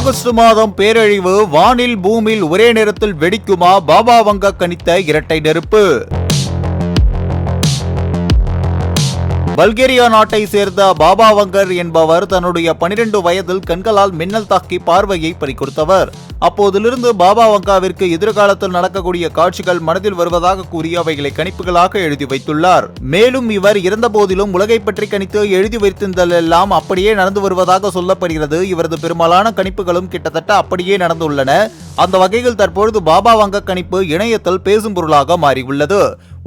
August மாதம் பேரழிவு வானில் பூமியில் ஒரே நேரத்தில் வெடிக்குமா? பாபா வங்க கணித்த இரட்டை நெருப்பு. பல்கேரியா நாட்டை சேர்ந்த பாபா வங்கர் என்பவர் தன்னுடைய பனிரெண்டு வயதில் கண்களால் மின்னல் தாக்கி பார்வையை பறிகொடுத்தவர். அப்போதிலிருந்து பாபா வங்காவிற்கு எதிர்காலத்தில் நடக்கக்கூடிய காட்சிகள் மனதில் வருவதாக கூறி அவைகளை கணிப்புகளாக எழுதி வைத்துள்ளார். மேலும் இவர் இறந்த போதிலும் உலகை பற்றி கணித்து எழுதி வைத்திருந்ததெல்லாம் அப்படியே நடந்து வருவதாக சொல்லப்படுகிறது. இவரது பெரும்பாலான கணிப்புகளும் கிட்டத்தட்ட அப்படியே நடந்துள்ளன. அந்த வகையில் தற்பொழுது பாபா வங்க கணிப்பு இணையத்தில் பேசும் பொருளாக மாறியுள்ளது.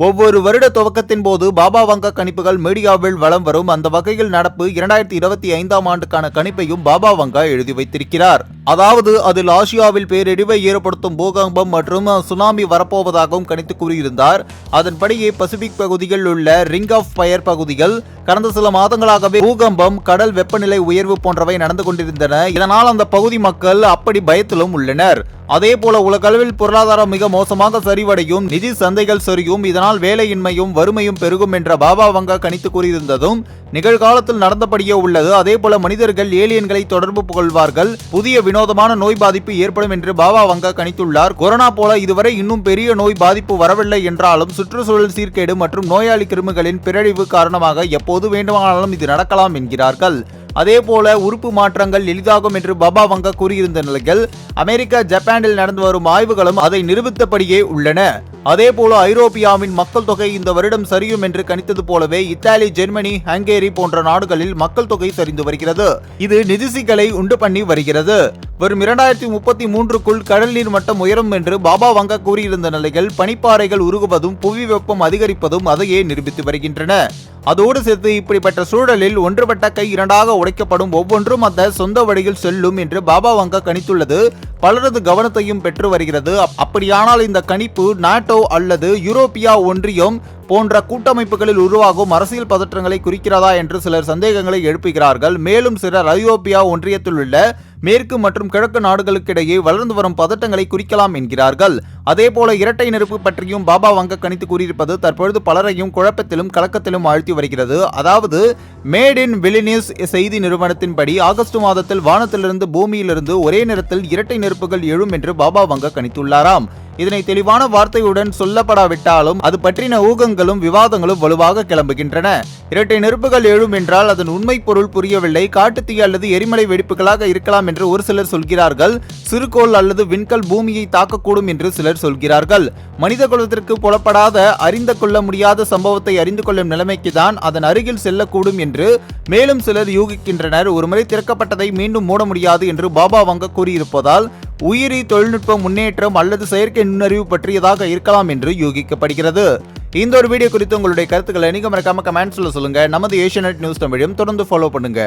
ஒவ்வொரு வருட துவக்கத்தின் போது பாபா வங்க கணிப்புகள் மீடியாவில் வலம் வரும். அந்த வகையில் நடப்பு இரண்டாயிரத்தி இருபத்தி ஐந்தாம் ஆண்டுக்கான கணிப்பையும் பாபா வங்கா எழுதி வைத்திருக்கிறார். அதாவது அதில் ஆசியாவில் பேரிடிவை ஏற்படுத்தும் பூகம்பம் மற்றும் சுனாமி வரப்போவதாகவும் கணித்து கூறியிருந்தார். அதன்படியே பசிபிக் பகுதியில் உள்ள ரிங் ஆஃப் ஃபயர் பகுதிகள் கடந்த சில மாதங்களாகவே பூகம்பம் கடல் வெப்பநிலை உயர்வு போன்றவை நடந்து கொண்டிருந்தன. இதனால் அந்த பகுதி மக்கள் அப்படி பயத்திலும் உள்ளனர். அதே போல உலகளவில் பொருளாதாரம் மிக மோசமாக சரிவடையும் நிதி சந்தைகள் சரியும் இதனால் வேலையின்மையும் வறுமையும் பெருகும் என்ற பாபா வங்கா கணித்து கூறியிருந்ததும் நிகழ்காலத்தில் நடந்தபடியே உள்ளது. அதே போல மனிதர்கள் ஏலியன்களை தொடர்பு கொள்வார்கள். புதிய வினோதமான நோய் பாதிப்பு ஏற்படும் என்று பாபா வங்கா கணித்துள்ளார். கொரோனா போல இதுவரை இன்னும் பெரிய நோய் பாதிப்பு வரவில்லை என்றாலும் சுற்றுச்சூழல் சீர்கேடு மற்றும் நோயாளி கிருமிகளின் பிறழிவு காரணமாக எப்போது வேண்டுமானாலும் இது நடக்கலாம் என்கிறார்கள். அதே போல உறுப்பு மாற்றங்கள் எளிதாகும் என்று பாபா வங்கா கூறியிருந்த நிலையில் அமெரிக்கா ஜப்பானில் நடந்து வரும் ஆய்வுகளும் அதை நிரூபித்தபடியே உள்ளன. அதேபோல ஐரோப்பியாவின் மக்கள் தொகை இந்த வருடம் சரியும் என்று கணித்தது போலவே இத்தாலி ஜெர்மனி ஹங்கேரி போன்ற நாடுகளில் மக்கள் தொகை சரிந்து வருகிறது. இது நிதி சிக்கலை உண்டு பண்ணி வருகிறது. வரும் இரண்டாயிரத்தி முப்பத்தி மூன்றுக்குள் கடல் நீர் மட்டம் உயரும் என்று பாபா வங்கா கூறியிருந்த நிலையில் பனிப்பாறைகள் உருகுவதும் புவி வெப்பம் அதிகரிப்பதும் அதையே நிரூபித்து வருகின்றன. அதோடு சேர்த்து இப்படிப்பட்ட சூழலில் ஒன்றுபட்ட கை இரண்டாக உடைக்கப்படும் ஒவ்வொன்றும் அந்த சொந்த வழியில் செல்லும் என்று பாபா வங்கா கணித்துள்ளது. பலரது கவனத்தையும் பெற்று வருகிறது. அப்படியானால் இந்த கணிப்பு நாட்டோ அல்லது யூரோப்பியா ஒன்றியம் போன்ற கூட்டமைப்புகளில் உருவாகும் அரசியல் பதற்றங்களை குறிக்கிறதா என்று சிலர் சந்தேகங்களை எழுப்புகிறார்கள். மேலும் சிலர் ஐரோப்பியா ஒன்றியத்தில் உள்ள மேற்கு மற்றும் கிழக்கு நாடுகளுக்கிடையே வளர்ந்து வரும் பதட்டங்களை குறிக்கலாம் என்கிறார்கள். அதேபோல இரட்டை நெருப்பு பற்றியும் பாபா வங்க கணித்து கூறியிருப்பது தற்பொழுது பலரையும் குழப்பத்திலும் கலக்கத்திலும் ஆழ்த்தி வருகிறது. அதாவது மேட் இன் விலினியூஸ் செய்தி நிறுவனத்தின்படி ஆகஸ்ட் மாதத்தில் வானத்திலிருந்து பூமியிலிருந்து ஒரே நேரத்தில் இரட்டை நெருப்புகள் எழும் என்று பாபா வங்க கணித்துள்ளாராம். இதனை தெளிவான வார்த்தையுடன் சொல்லப்படாவிட்டாலும் அது பற்றின ஊகங்களும் விவாதங்களும் வலுவாக கிளம்புகின்றன. இரட்டை நெருப்புகள் எழும் என்றால் அதன் உண்மை பொருள் புரியவில்லை. காட்டுத்தீ அல்லது எரிமலை வெடிப்புகளாக இருக்கலாம் என்று ஒரு சிலர் சொல்கிறார்கள். சிறுகோள் அல்லது விண்கல் பூமியை தாக்கக்கூடும் என்று சிலர் சொல்கிறார்கள். மனித குலத்திற்கு புலப்படாத அறிந்து கொள்ள முடியாத சம்பவத்தை அறிந்து கொள்ளும் நிலைமைக்கு தான் அதன் அருகில் செல்லக்கூடும் என்று மேலும் சிலர் யூகிக்கின்றனர். ஒருமுறை திறக்கப்பட்டதை மீண்டும் மூட முடியாது என்று பாபா வங்க கூறியிருப்பதால் உயிரி தொழில்நுட்ப முன்னேற்றம் அல்லது செயற்கை நுண்ணறிவு பற்றியதாக இருக்கலாம் என்று யூகிக்கப்படுகிறது. இந்த ஒரு வீடியோ குறித்து உங்களுடைய கருத்துக்களை நீங்க மறக்காம கமெண்ட்ஸ்ல சொல்லுங்க. நமது ஏஷியநெட் நியூஸ் தமிழையும் தொடர்ந்து ஃபாலோ பண்ணுங்க.